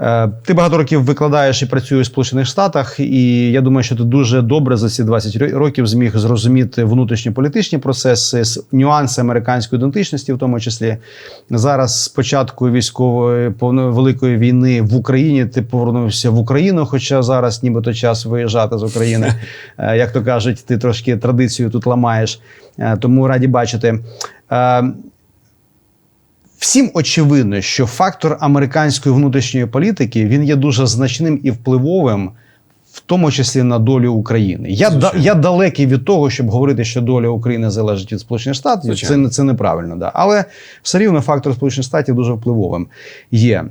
Е, Ти багато років викладаєш і працюєш в Сполучених Штатах, і я думаю, що ти дуже добре за ці 20 років зміг зрозуміти внутрішньополітичні процеси, нюанси американської ідентичності, в тому числі зараз з початку військової великої війни в Україні ти повернувся в Україну, хоча зараз нібито час виїжджати з України. Е, Як то кажуть, ти трошки традицію тут ламаєш, Е, тому раді бачити. Е, Всім очевидно, що фактор американської внутрішньої політики він є дуже значним і впливовим, в тому числі на долю України. Я, да, я далекий від того, щоб говорити, що доля України залежить від Сполучених Штатів. Це, це неправильно. Да. Але все рівно фактор Сполучених Штатів дуже впливовим є.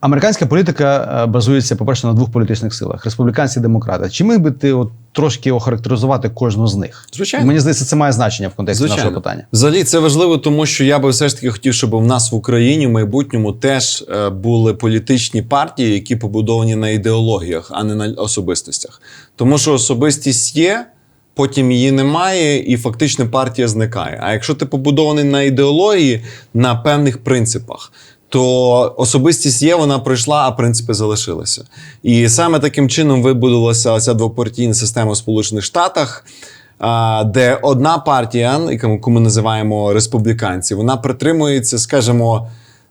Американська політика е, базується, по-перше, на двох політичних силах: республіканці і демократи. Чи міг би ти от трошки охарактеризувати кожну з них? Звичайно. Мені здається, це має значення в контексті Звичайно. нашого питання. Взагалі це важливо, тому що я би все ж таки хотів, щоб в нас в Україні в майбутньому теж е, були політичні партії, які побудовані на ідеологіях, а не на особистостях. Тому що особистість є. Потім її немає, і фактично партія зникає. А якщо ти побудований на ідеології, на певних принципах, то особистість є, вона пройшла, а принципи залишилися. І саме таким чином вибудувалася ця двопартійна система в Сполучених Штатах, де одна партія, яку ми називаємо республіканці, вона притримується, скажімо,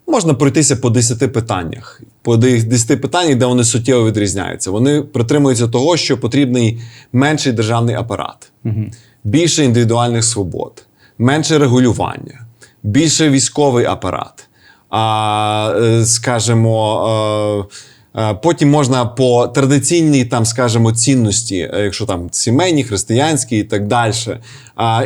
можна пройтися по 10 питаннях. По 10 питаннях, де вони суттєво відрізняються. Вони притримуються того, що потрібний менший державний апарат, більше індивідуальних свобод, менше регулювання, більше військовий апарат. А, е, скажімо, е, е, потім можна по традиційній, там, скажімо, цінності, е, якщо там сімейні, християнські і так далі.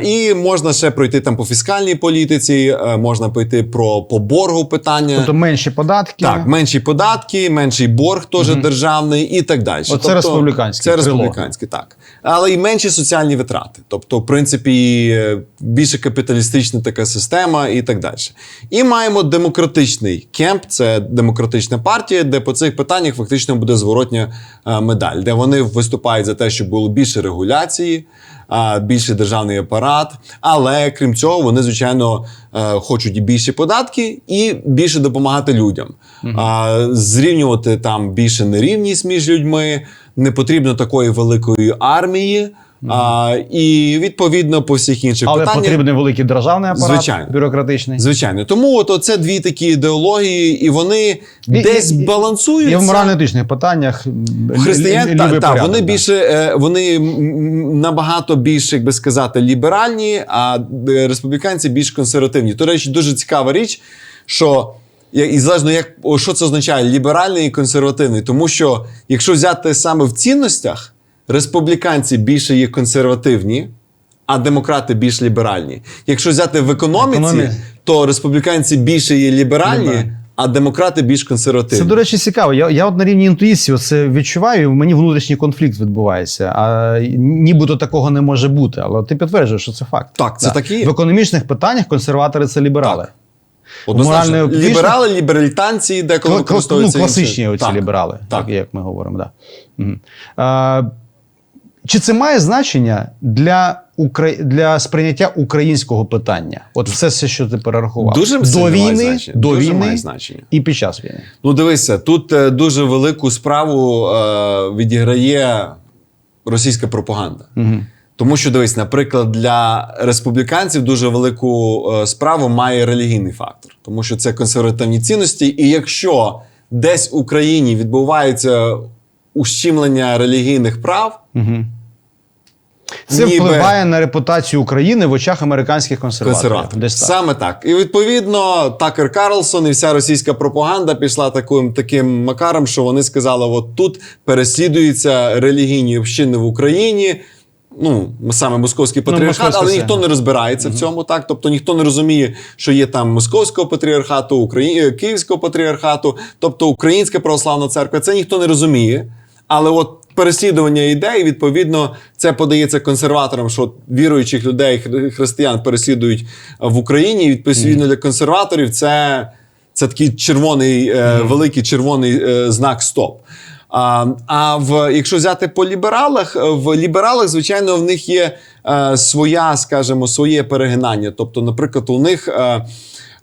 І можна ще пройти там по фіскальній політиці, е, можна пойти про по боргу питання. Тобто менші податки. Так, менші податки, менший борг теж державний і так далі. Оце республіканське Це республіканське, так. Але і менші соціальні витрати. Тобто, в принципі, е, більше капіталістична така система і так далі. І маємо демократичний кемп, це демократична партія, де по цих питаннях фактично буде зворотня е, медаль, де вони виступають за те, щоб було більше регуляції, більше більший державний апарат. Але крім цього, вони, звичайно, е, хочуть і більші податки, і більше допомагати людям. угу. Зрівнювати там більше нерівність між людьми, не потрібно такої великої армії. А, і відповідно по всіх інших Але питаннях. потрібний великий державний апарат Звичайно. бюрократичний. Звичайно, тому от це дві такі ідеології, і вони десь і- балансуються. І в морально-етичних питаннях Християн та, та, вони да. більше е, вони набагато більш, як би сказати, ліберальні, а е, республіканці більш консервативні. До речі, дуже цікава річ, що і залежно як що це означає ліберальний і консервативний. Тому що якщо взяти саме в цінностях, республіканці більше є консервативні. А демократи більш ліберальні. Якщо взяти в економіці, Економі- то республіканці більше є ліберальні, а демократи більш консервативні. Це, до речі, цікаво. Я, я от на рівні інтуїції це відчуваю, в мені внутрішній конфлікт відбувається. А нібито такого не може бути. Але ти підтверджуєш, що це факт. Так, це так і є. В економічних питаннях консерватори це ліберали. Так. Однозначно. Ліберали, ліберальтанці, деколи Кла- кла- ну, класичні інші. оці Так. ліберали, так. Так. як ми говоримо. Да. Мгм. А, чи це має значення для, Укра... для сприйняття українського питання? От все, все, що ти перерахував. Дуже до сильно має війни, значення. до Дуже війни має значення. і під час війни. Ну, дивися, тут е, дуже велику справу е, відіграє російська пропаганда. Угу. Тому що дивись, наприклад, для республіканців дуже велику е, справу має релігійний фактор, тому що це консервативні цінності. І якщо десь в Україні відбувається ущемлення релігійних прав, Угу. Це Ніби- впливає на репутацію України в очах американських консерваторів. консерватор. Десь так. Саме так. І відповідно Такер Карлсон і вся російська пропаганда пішла таким, таким макаром, що вони сказали: от тут переслідуються релігійні общини в Україні. Ну, саме московський патріархат, московська але ніхто не розбирається в цьому, так. Тобто ніхто не розуміє, що є там московського патріархату, Украї... е, Київського патріархату, тобто Українська православна церква. Це ніхто не розуміє. Але от переслідування ідей, відповідно, це подається консерваторам, що віруючих людей, християн переслідують в Україні. І відповідно для консерваторів це, це такий червоний, е, великий червоний е, знак стоп. А, а в якщо взяти по лібералах, е, в лібералах, звичайно, в них є е, своя, скажімо, своє перегинання. Тобто, наприклад, у них. Е, е,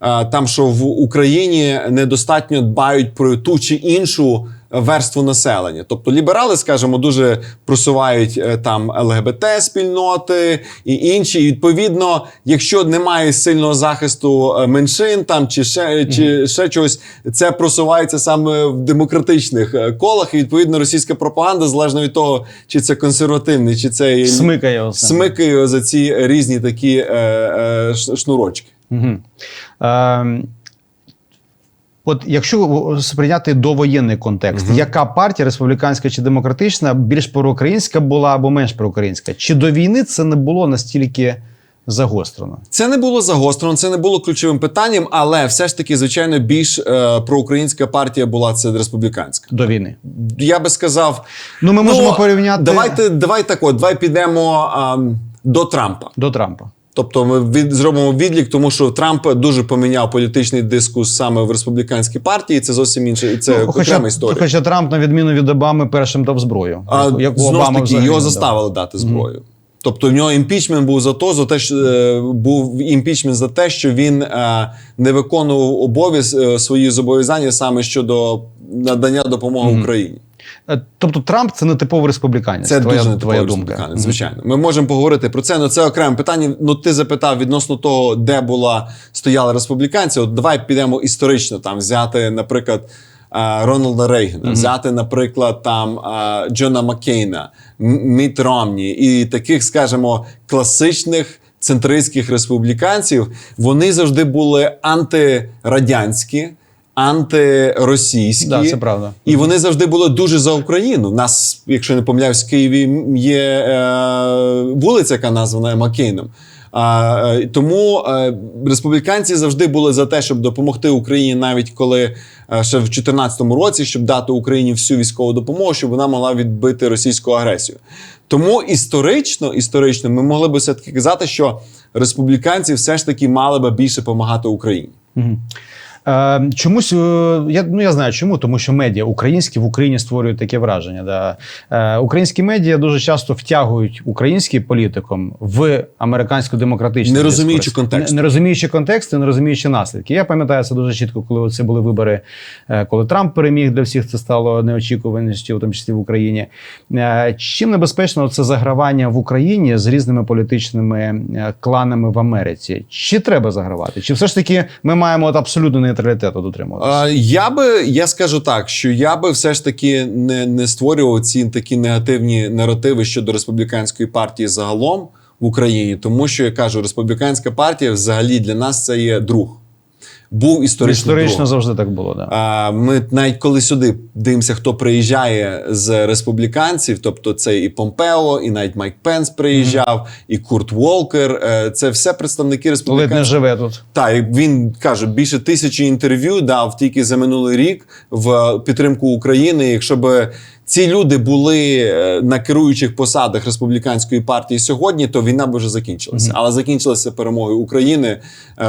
там, що в Україні недостатньо дбають про ту чи іншу верству населення. Тобто ліберали, скажімо, дуже просувають е, там ЛГБТ спільноти і інші. І відповідно, якщо немає сильного захисту е, меншин там чи ще чи ще чогось, це просувається саме в демократичних е, колах. І відповідно російська пропаганда, залежно від того, чи це консервативний, чи це Смикає смикає за ці різні такі е, е, шнурочки. Угу. Е, от якщо сприйняти довоєнний контекст, яка партія, республіканська чи демократична, більш проукраїнська була або менш проукраїнська? Чи до війни це не було настільки загострено? Це не було загострено, це не було ключовим питанням, але все ж таки, звичайно, більш е, проукраїнська партія була це республіканська. До війни? Я би сказав, Ну, ми можемо порівняти Давайте, давай так от, давай підемо а, до Трампа. до Трампа. Тобто ми від, зробимо відлік, тому що Трамп дуже поміняв політичний дискус саме в республіканській партії. і Це зовсім інше, і це Ну, хоча, окрема історія. хоча Трамп, на відміну від Обами, першим дав зброю. А як, знову ж таки, його заставили дати зброю. Тобто в нього імпічмент був за то, за те, що е, був імпічмент за те, що він е, не виконував обов'яз е, свої зобов'язання саме щодо надання допомоги Україні. Е, Тобто Трамп це не типовий республіканець. Це твоя, дуже твоя думка. республіканець, звичайно. Ми можемо поговорити про це, але це окреме питання. Ну, ти запитав відносно того, де була стояли республіканці. От давай підемо історично там взяти, наприклад. е, Рональда Рейгана, взяти, наприклад, там е, Джона Маккейна, Міт Ромні і таких, скажімо, класичних центристських республіканців, вони завжди були антирадянські, антиросійські. Да, це правда. І вони завжди були дуже за Україну. У нас, якщо не помиляюсь, в Києві є е, вулиця, яка названа Маккейном. А, е, тому е, республіканці завжди були за те, щоб допомогти Україні, навіть коли е, ще в 2014 році, щоб дати Україні всю військову допомогу, щоб вона могла відбити російську агресію. Тому історично, історично, ми могли би все таки казати, що республіканці все ж таки мали би більше допомагати Україні. Е, чомусь е, я ну я знаю чому, тому що медіа українські в Україні створюють таке враження. Да. Е, українські медіа дуже часто втягують український політиком в американську демократичну Не розуміючи дискурс. контексту. не, не розуміючи контексту, не розуміючи наслідки. Я пам'ятаю це дуже чітко, коли це були вибори, е, коли Трамп переміг для всіх. Це стало неочікуваністю, в тому числі в Україні. Е, чим небезпечно це загравання в Україні з різними політичними е, кланами в Америці? Чи треба загравати? Чи все ж таки ми маємо от абсолютно нейтралітету дотримуватися? Я би я скажу так, що я би все ж таки не, не створював ці такі негативні наративи щодо республіканської партії загалом в Україні, тому що я кажу, республіканська партія взагалі для нас це є друг. Був історично. Історично другом. завжди так було. Да. А, Ми навіть коли сюди дивимося, хто приїжджає з республіканців, тобто це і Помпео, і навіть Майк Пенс приїжджав, і Курт Волкер. Е, Це все представники Ледь республіканців. не живе тут. Так, він каже, більше тисячі інтерв'ю дав тільки за минулий рік в підтримку України. Якщо б ці люди були е, на керуючих посадах республіканської партії сьогодні, то війна б вже закінчилася. Але закінчилася перемогою України. Е,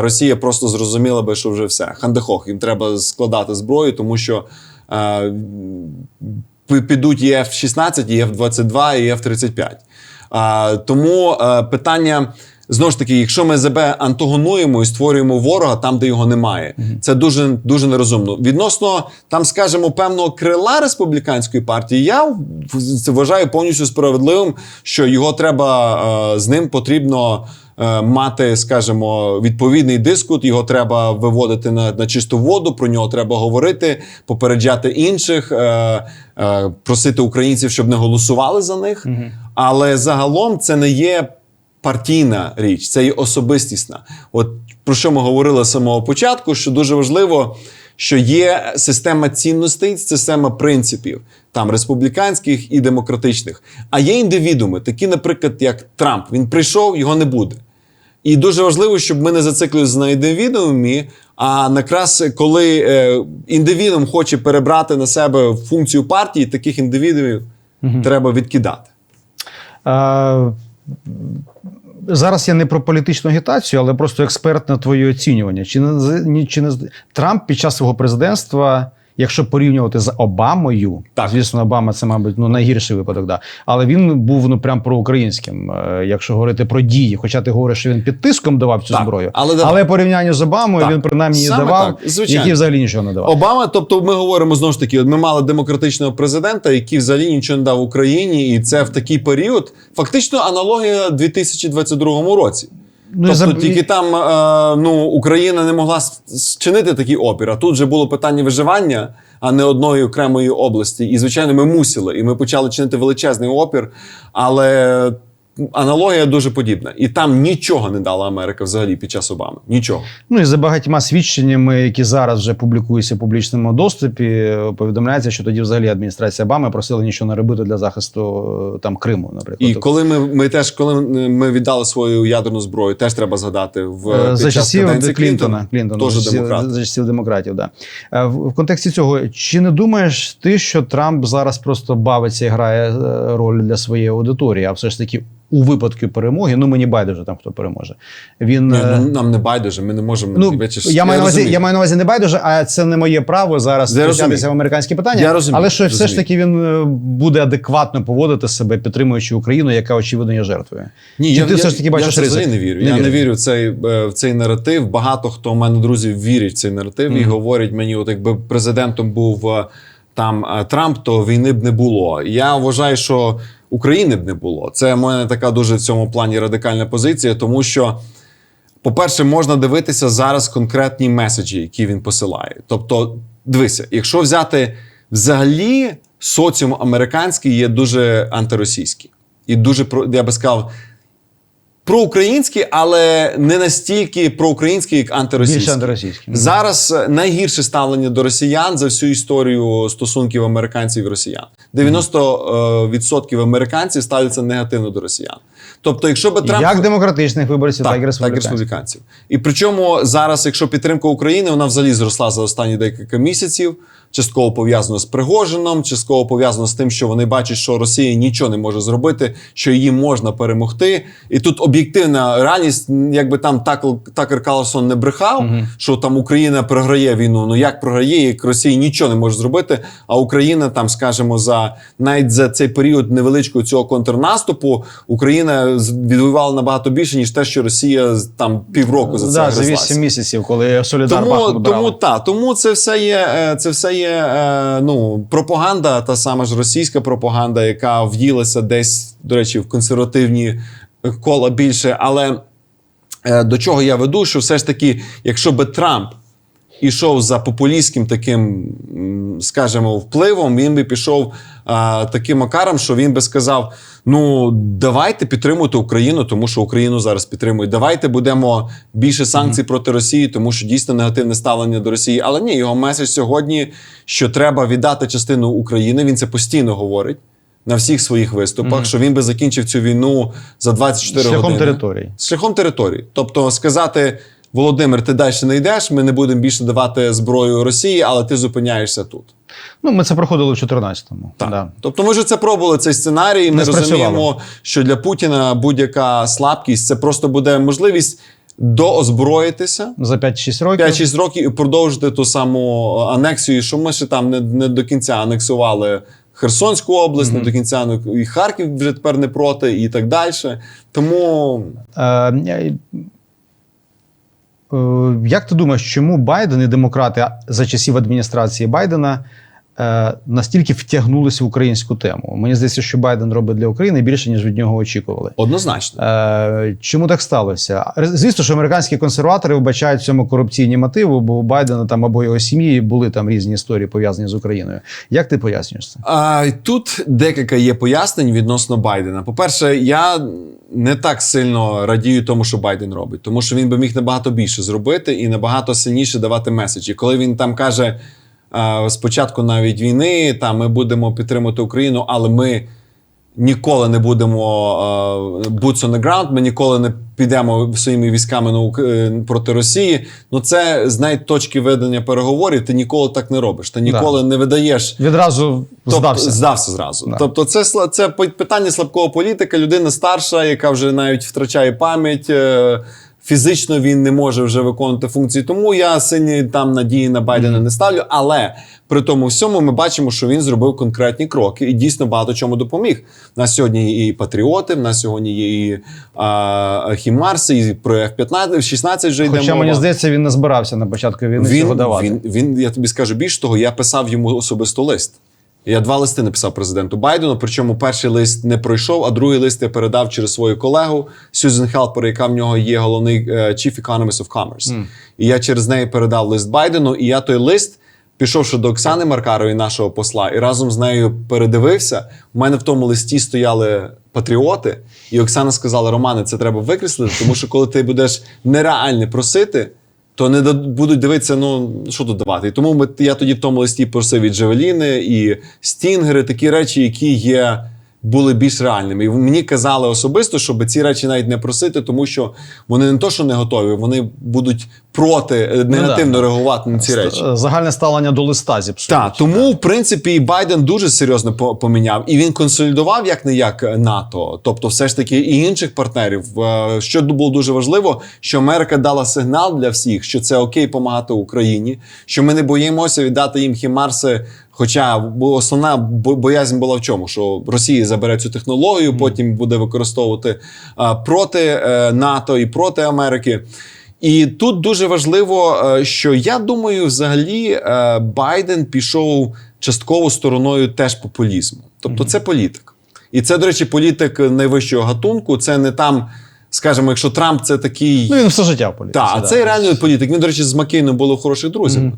Росія просто зрозуміла би, що вже все. Хандехох, їм треба складати зброю, тому що. е, Підуть і F-16, і F-22, і F-35. А, тому е, питання знову ж таки, якщо ми себе антагонуємо і створюємо ворога там, де його немає, це дуже дуже нерозумно. Відносно там, скажімо, певного крила республіканської партії, я вважаю повністю справедливим, що його треба е, з ним потрібно. е, Мати, скажімо, відповідний дискут, його треба виводити на, на чисту воду. Про нього треба говорити, попереджати інших, е, е, просити українців, щоб не голосували за них. Але загалом це не є партійна річ, це є особистісна. От про що ми говорили з самого початку, що дуже важливо, що є система цінностей, система принципів, там республіканських і демократичних. А є індивідууми, такі, наприклад, як Трамп. Він прийшов, його не буде. І дуже важливо, щоб ми не зациклилися на індивідуумі, а якраз коли е, індивідуум хоче перебрати на себе функцію партії, таких індивідуумів треба відкидати. Е, Зараз я не про політичну агітацію, але просто експертне твоє оцінювання. Чи не чи не Трамп під час свого президентства якщо порівнювати з Обамою, Так. звісно, Обама це, мабуть, ну найгірший випадок, да. Але він був ну прям проукраїнським, е, якщо говорити про дії. Хоча ти говориш, що він під тиском давав цю Так, зброю, але давай. в порівнянні з Обамою Так. він принаймні її давав, який взагалі нічого не давав. Обама, тобто, ми говоримо знову ж таки, от ми мали демократичного президента, який взагалі нічого не дав Україні, і це в такий період. Фактично аналогія 2022 році. Ну, тобто заб- тільки там е, ну, Україна не могла зчинити такий опір. А тут вже було питання виживання, а не одної окремої області. І звичайно, ми мусили, і ми почали чинити величезний опір. Але аналогія дуже подібна. І там нічого не дала Америка взагалі під час Обами. Нічого. Ну і за багатьма свідченнями, які зараз вже публікуються в публічному доступі, повідомляється, що тоді взагалі адміністрація Обами просила нічого не робити для захисту е, там Криму, наприклад. І коли ми, ми теж коли ми віддали свою ядерну зброю, теж треба згадати в Е, під за час часів каденції Клінтона, Клінтона теж за, часів, демократ. за часів демократів. Да. Е, В, в контексті цього, чи не думаєш ти, що Трамп зараз просто бавиться і грає роль для своєї аудиторії, а все ж таки у випадку перемоги, ну мені байдуже там хто переможе. Він Ні, е, ну, нам не байдуже, ми не можемо Ну, бачиш, я, маю на увазі, я маю на увазі не байдуже, а це не моє право зараз втручатися в американські питання. Я розумію, але що все ж таки він е, буде адекватно поводити себе, підтримуючи Україну, яка очевидно є жертвою. Ні, Чи я, ти я, все ж таки бачиш я ризик? не вірю. Не я вірю. не вірю в цей, е, в цей наратив. Багато хто у мене друзів вірять в цей наратив і Мгм. говорять мені, от якби президентом був е, там е, Трамп, то війни б не було. Я вважаю, що України б не було. Це в мене така дуже в цьому плані радикальна позиція, тому що. По-перше, можна дивитися зараз конкретні меседжі, які він посилає. Тобто, дивися, якщо взяти взагалі соціум американський є дуже антиросійський і дуже я би сказав. Проукраїнський, але не настільки проукраїнський, як антиросійський. Більше антиросійський. Зараз найгірше ставлення до росіян за всю історію стосунків американців і росіян. 90% американців ставляться негативно до росіян. Тобто, якщо би Трамп Як демократичних виборців, так, і так, республіканців. республіканців. І причому зараз, якщо підтримка України, вона взагалі зросла за останні декілька місяців. Частково пов'язано з Пригожином, частково пов'язано з тим, що вони бачать, що Росія нічого не може зробити, що її можна перемогти. І тут об'єктивна реальність, якби там Такл- Такер Карлсон не брехав, Мгм. що там Україна програє війну. Ну як програє, як Росія нічого не може зробити. А Україна там, скажімо, за навіть за цей період невеличкого цього контрнаступу Україна відвоювала набагато більше, ніж те, що Росія там півроку за це да, за. 8 місяців, коли Солідар Тому, тому та тому це все є. е, Це все є е, ну пропаганда, та сама ж російська пропаганда, яка в'їлася десь, до речі, в консервативні кола більше. Але е, до чого я веду, що все ж таки, якщо би Трамп ішов за популістським таким, скажімо, впливом, він би пішов а, таким макаром, що він би сказав: ну давайте підтримуйте Україну, тому що Україну зараз підтримують. Давайте будемо більше санкцій проти Росії, тому що дійсно негативне ставлення до Росії. Але ні, його меседж сьогодні, що треба віддати частину України. Він це постійно говорить. На всіх своїх виступах, Мгм. що він би закінчив цю війну за 24 Шляхом години території. шляхом території. Тобто сказати, Володимир, ти далі не йдеш, ми не будемо більше давати зброю Росії, але ти зупиняєшся тут. Ну, ми це проходили в 14-му. Так. Да. Тобто, ми вже це пробували цей сценарій. Ми Не розуміємо, що для Путіна будь-яка слабкість це просто буде можливість доозброїтися. За 5-6 років. 5-6 років і продовжити ту саму анексію, що ми ще там не, не до кінця анексували Херсонську область, Мгм. не до кінця і Харків вже тепер не проти, і так далі. Тому Е, е, е, як ти думаєш, чому Байден і демократи за часів адміністрації Байдена е, настільки втягнулися в українську тему? Мені здається, що Байден робить для України більше, ніж від нього очікували. однозначно. Е, чому так сталося? Звісно, що американські консерватори вбачають в цьому корупційні мотиви, бо у Байдена там або його сім'ї були там різні історії пов'язані з Україною. Як ти пояснюєш це? А, тут декілька є пояснень відносно Байдена. По-перше, я не так сильно радію тому, що Байден робить, тому що він би міг набагато більше зробити і набагато сильніше давати меседжі. Коли він там каже спочатку навіть війни, там ми будемо підтримувати Україну, але ми. Ніколи не будемо е, boots on the ground, ми ніколи не підемо своїми військами на е, проти Росії. Ну це з точки ведення переговорів. Ти ніколи так не робиш. Ти ніколи не видаєш Відразу Тобто, здався. здався зразу. Да. Тобто, це це питання слабкого політика. Людина старша, яка вже навіть втрачає пам'ять. Фізично він не може вже виконувати функції. Тому я сильні там надії на Байдена Мгм. не ставлю. Але при тому всьому ми бачимо, що він зробив конкретні кроки і дійсно багато чому допоміг. У нас сьогодні і патріоти, в нас сьогодні є і а, Хімарси, і про F-15, F-16 вже йде Хоча мова. мені здається, він не збирався на початку війни він, він, він, я тобі скажу більше того, я писав йому особисто лист. Я два листи написав президенту Байдену. Причому перший лист не пройшов, а другий лист я передав через свою колегу Сюзен Хелпер, яка в нього є головний е, Chief Economist of Commerce. І я через неї передав лист Байдену. І я той лист, пішовши до Оксани Маркарової, нашого посла, і разом з нею передивився. У мене в тому листі стояли патріоти, і Оксана сказала: Романе, це треба викреслити, тому що коли ти будеш нереальне просити то не будуть дивитися, ну що тут давати. І тому ми, я тоді в тому листі просив і Джавеліни, і Стінгери, такі речі, які є. Були більш реальними. І мені казали особисто, щоб ці речі навіть не просити, тому що вони не то, що не готові, вони будуть проти е, негативно да. реагувати на ці речі. Загальне ставлення до листа зіпсують. Так, тому в принципі і Байден дуже серйозно поміняв, і він консолідував як не як НАТО, тобто, все ж таки і інших партнерів. Е, Що було дуже важливо, що Америка дала сигнал для всіх, що це окей допомагати Україні, що ми не боїмося віддати їм хімарси. Хоча основна боязнь була в чому? Що Росія забере цю технологію, потім буде використовувати проти е, НАТО і проти Америки. І тут дуже важливо, е, що я думаю, взагалі е, Байден пішов частково стороною теж популізму. Тобто, це політик. І це, до речі, політик найвищого гатунку. Це не там, скажімо, якщо Трамп це такий. Ну він все життя в політиці. Так, а да. це реальний політик. Він, до речі, з Маккейном були хороших друзів.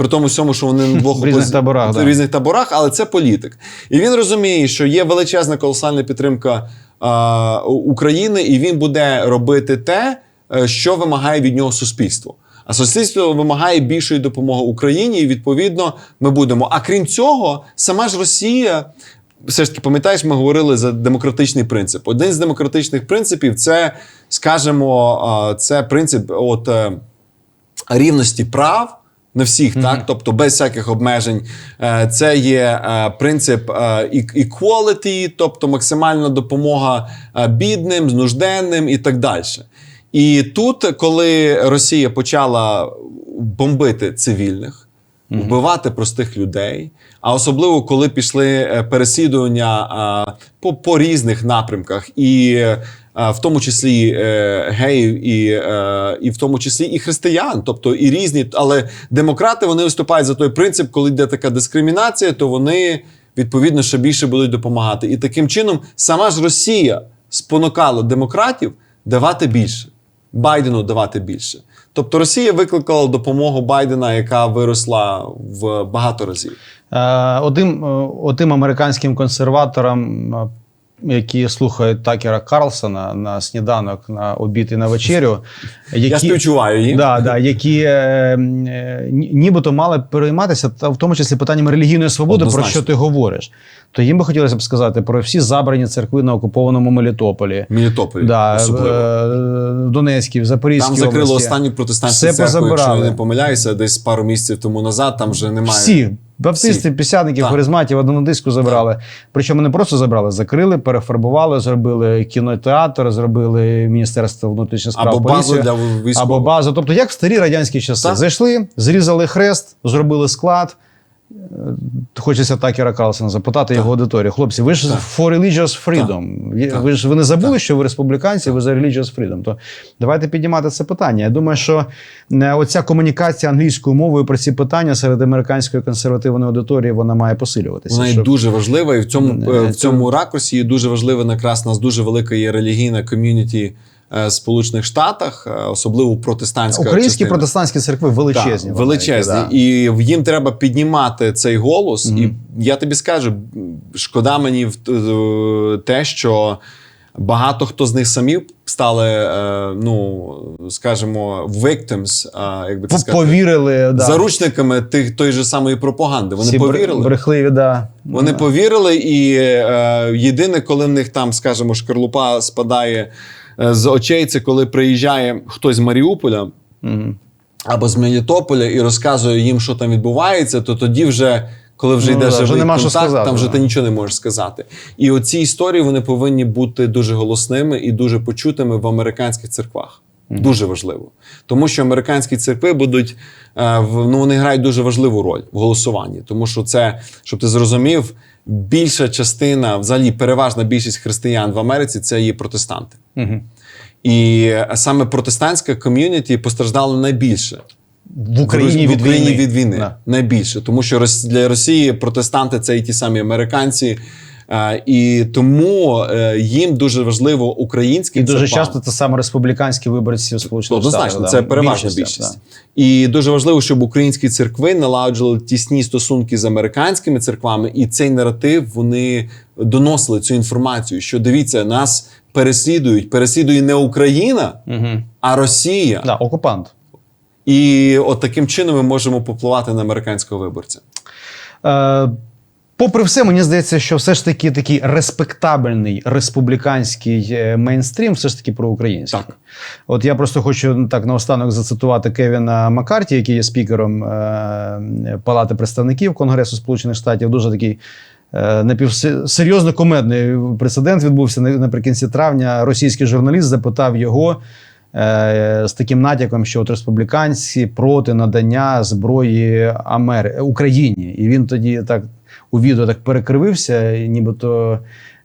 При тому всьому, що вони двох В різних опози- таборах, в да. різних таборах, але це політик. І він розуміє, що є величезна колосальна підтримка а, України, і він буде робити те, е, що вимагає від нього суспільство. А суспільство вимагає більшої допомоги Україні, і відповідно ми будемо. А крім цього, сама ж Росія. Все ж таки, пам'ятаєш, ми говорили за демократичний принцип. Один з демократичних принципів це, скажімо, це принцип от, е, рівності прав на всіх, так? Тобто без всяких обмежень. Е, Це є е, принцип е, equality, тобто максимальна допомога бідним, нужденним і так далі. І тут, коли Росія почала бомбити цивільних, вбивати простих людей, а особливо коли пішли е, переслідування а, по, по різних напрямках, і е, в тому числі е, геїв, і, і в тому числі і християн, тобто і різні, але демократи вони виступають за той принцип, коли йде така дискримінація, то вони відповідно ще більше будуть допомагати. І таким чином сама ж Росія спонукала демократів давати більше. Байдену давати більше. Тобто Росія викликала допомогу Байдена, яка виросла в багато разів. Одним Одним, е, американським консерваторам, е, які слухають Такера Карлсона на сніданок, на обід і на вечерю, які, Я співчуваю її. Да, да, які е, е, нібито мали перейматися, та в тому числі питанням релігійної свободи, Однозначно. про що ти говориш. То їм би хотілося б сказати про всі забрані церкви на окупованому Мелітополі. Мелітополі Да, особливо. в, в Донецькій, в Запорізькій Там закрили області. останню протестантську Все церкву, якщо я позабирали. не помиляюся, десь пару місяців тому назад. Там вже немає. Всі. Баптисти, Всі. пісятників, Так. харизматів, однодиску забрали. Причому не просто забрали, закрили, перефарбували, зробили кінотеатр, зробили Міністерство внутрішніх справ Або базу для військових. або базу. Тобто, як в старі радянські часи. Так. Зайшли, зрізали хрест, зробили склад. Хочеться Такера Карлсона запитати його аудиторію. Хлопці, ви ж Так. for religious freedom. Так. Ви ж ви не забули, що ви республіканці, ви за religious freedom. То давайте піднімати це питання. Я думаю, що е, оця комунікація англійською мовою про ці питання серед американської консервативної аудиторії вона має посилюватися. Вона щоб- дуже важлива, і в цьому, Е, в цьому ракурсі дуже важливо, якраз у нас дуже велика є релігійна ком'юніті Сполучених Штатах, е, особливо протестантська Українські частина. протестантські церкви величезні. Так, величезні. Да. І їм треба піднімати цей голос. І я тобі скажу, шкода мені в е, те, що багато хто з них самі стали, е, ну скажімо, victims, е, як би це сказати, Повірили, да. заручниками тих той же самої пропаганди. Вони бр- повірили. Брехливі, да. Вони повірили, і е, єдине, коли в них там, скажімо, шкарлупа спадає е, з очей, це коли приїжджає хтось з Маріуполя Мгм. або з Мелітополя і розказує їм, що там відбувається, то тоді вже. Коли вже Ну, йде да, живий вже нема що контакт, сказати, там вже да. ти нічого не можеш сказати. І оці історії вони повинні бути дуже голосними і дуже почутими в американських церквах. Дуже важливо. Тому що американські церкви будуть е, ну, вони грають дуже важливу роль в голосуванні. Тому що це, щоб ти зрозумів, більша частина, взагалі переважна більшість християн в Америці це є протестанти. Угу. І саме протестантська ком'юніті постраждала найбільше. В Україні, в від, Україні війни. від війни Да. найбільше, тому що для Росії протестанти це і ті самі американці. І тому е, їм дуже важливо український І дуже церква. часто це саме республіканські виборці Сполучених Однозначно, це да. переважна більшість. І дуже важливо, щоб українські церкви налагоджували тісні стосунки з американськими церквами, і цей наратив вони доносили цю інформацію, що дивіться, нас переслідують. Переслідує не Україна, Угу. а Росія. Да, окупант. І от таким чином ми можемо попливати на американського виборця. Е, попри все, мені здається, що все ж таки такий респектабельний республіканський е, мейнстрім, все ж таки проукраїнський. Так. От я просто хочу ну, так наостанок зацитувати Кевіна Маккарті, який є спікером е, Палати представників Конгресу Сполучених Штатів. Дуже такий. е, Напівсерйозно комедний прецедент відбувся наприкінці травня. Російський журналіст запитав його е, з таким натяком, що от республіканці проти надання зброї Амери... Україні. І він тоді так у відео так перекривився, нібито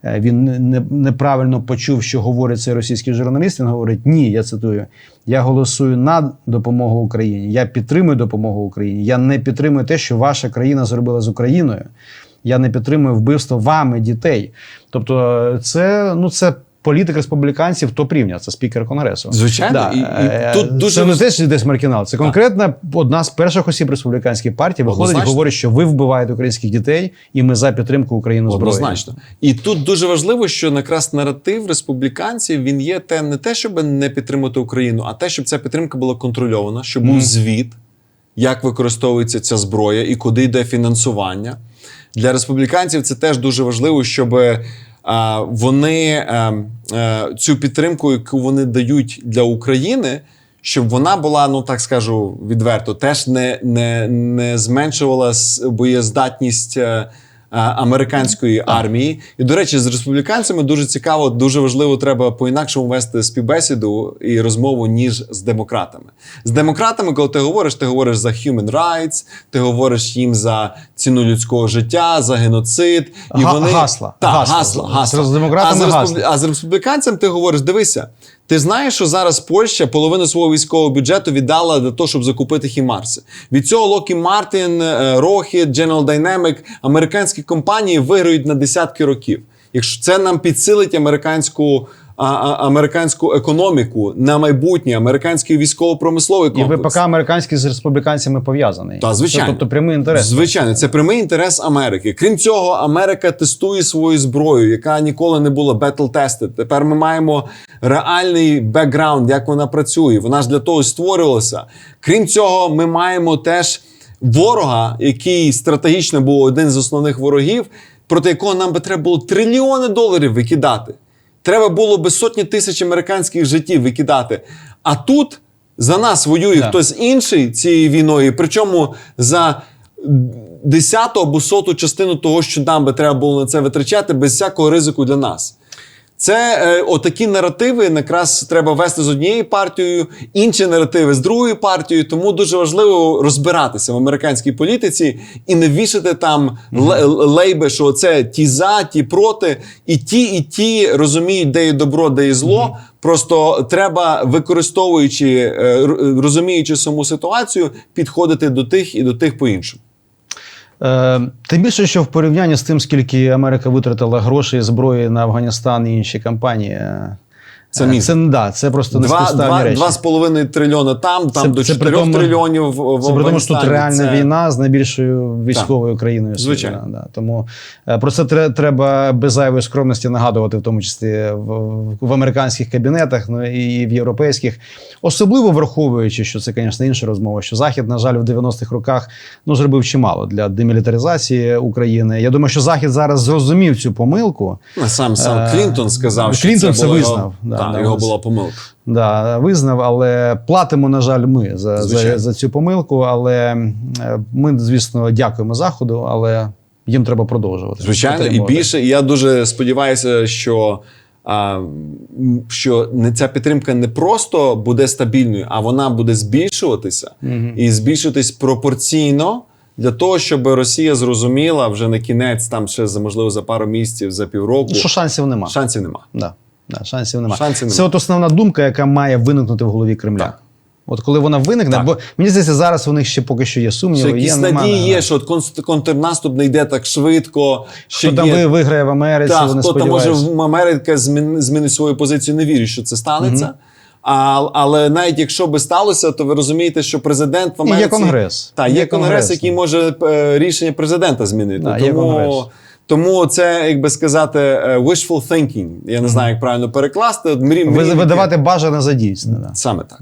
е, він неправильно почув, що говорить цей російський журналіст. Він говорить: Ні, я цитую: я голосую на допомогу Україні. Я підтримую допомогу Україні. Я не підтримую те, що ваша країна зробила з Україною. Я не підтримую вбивство вами дітей. Тобто, це ну це. Політик республіканців топ рівня, це спікер конгресу. Звичайно, і- і е, тут дуже це не важ- те, що десь маркінал. Це конкретно одна з перших осіб республіканської партії виходить Однозначно. і говорить, що ви вбиваєте українських дітей, і ми за підтримку України зброї. Однозначно. І тут дуже важливо, що якраз наратив республіканців він є те не те, щоб не підтримати Україну, а те, щоб ця підтримка була контрольована, щоб був Мгм. звіт, як використовується ця зброя і куди йде фінансування. Для республіканців це теж дуже важливо, щоб а, вони е, е, цю підтримку, яку вони дають для України, щоб вона була, ну так скажу відверто, теж не, не, не зменшувала боєздатність. Е, Американської армії, і до речі, з республіканцями дуже цікаво, дуже важливо, треба по-інакшому вести співбесіду і розмову, ніж з демократами. З демократами, коли ти говориш, ти говориш за human rights, ти говориш їм за ціну людського життя, за геноцид. І вони гасла. Так, Гасла. гасла. З демократами а, з гасла. а з республіканцем ти говориш: дивися, ти знаєш, що зараз Польща половину свого військового бюджету віддала для того, щоб закупити хімарси. Від цього Локі Мартін, Рохі, General Dynamic, американські компанії виграють на десятки років. Якщо це нам підсилить американську. А- а- Американську економіку на майбутнє, американський військово-промисловий І комплекс. ВПК американський з республіканцями пов'язаний. Та, звичайно. Це, тобто прямий інтерес. Звичайно, це прямий інтерес Америки. Крім цього, Америка тестує свою зброю, яка ніколи не була battle tested. Тепер ми маємо реальний бекграунд, як вона працює. Вона ж для того і створювалася. Крім цього, ми маємо теж ворога, який стратегічно був один з основних ворогів, проти якого нам би треба було трильйони доларів викидати. Треба було би сотні тисяч американських життів викидати. А тут за нас воює Да. хтось інший цією війною, причому за десяту або соту частину того, що нам би треба було на це витрачати, без всякого ризику для нас. Це е, отакі наративи якраз треба вести з однією партією, інші наративи з другою партією. Тому дуже важливо розбиратися в американській політиці і не вішати там ле- лейби, що це ті за, ті проти, і ті, і ті розуміють, де є добро, де є зло. Просто треба, використовуючи, е, розуміючи саму ситуацію, підходити до тих і до тих по-іншому. Е, тим більше, що в порівнянні з тим, скільки Америка витратила грошей, зброї на Афганістан і інші кампанії, е, Це е, міф. це, да, це просто Два, неспівставні два, речі. два з половиною трильйона там, там Це- до це при 4 тому- трильйонів в, Це при тому, що тут реальна Це- війна з найбільшою військовою країною. Звичайно. Да, да. Тому е, про це тре- треба без зайвої скромності нагадувати, в тому числі в, в американських кабінетах, ну і в європейських, особливо враховуючи, що це, звісно, інша розмова. Що Захід, на жаль, в 90-х роках ну зробив чимало для демілітаризації України. Я думаю, що Захід зараз зрозумів цю помилку. Сам сам Е, Клінтон сказав, що Клінтон це це було визнав, да, так, да, його була помилка. Да, визнав, але платимо, на жаль, ми за, за, за цю помилку. Але е, ми, звісно, дякуємо Заходу, але їм треба продовжувати. Звичайно, і більше. І я дуже сподіваюся, що а, що не ця підтримка не просто буде стабільною, а вона буде збільшуватися і збільшуватись пропорційно. Для того, щоб Росія зрозуміла вже на кінець, там ще за можливо за пару місяців, за півроку, Що шансів нема. шансів нема. Да. Да, шансів нема. Шансів Це нема. от основна думка, яка має виникнути в голові Кремля. Так. От коли вона виникне, Так. бо мені здається, зараз у них ще поки що є сумніви. Що якісь є, нема, надії є, що от конст- контрнаступ не йде так швидко. що є- там ви- виграє в Америці, Так, вони хто там може сподіваються. в Америка змін, змінить свою позицію, не вірю, що це станеться. А, але навіть якщо би сталося, то ви розумієте, що президент в І є Америці... Конгрес. Так, є, Є конгрес, Конгрес, який ну. може е, рішення президента змінити. Да, є Конгрес. Тому, це, як би сказати, е, wishful thinking. Я не знаю, як правильно перекласти. Мрі, мрі- Ви- Видавати бажане за дійсне. Да. Саме так.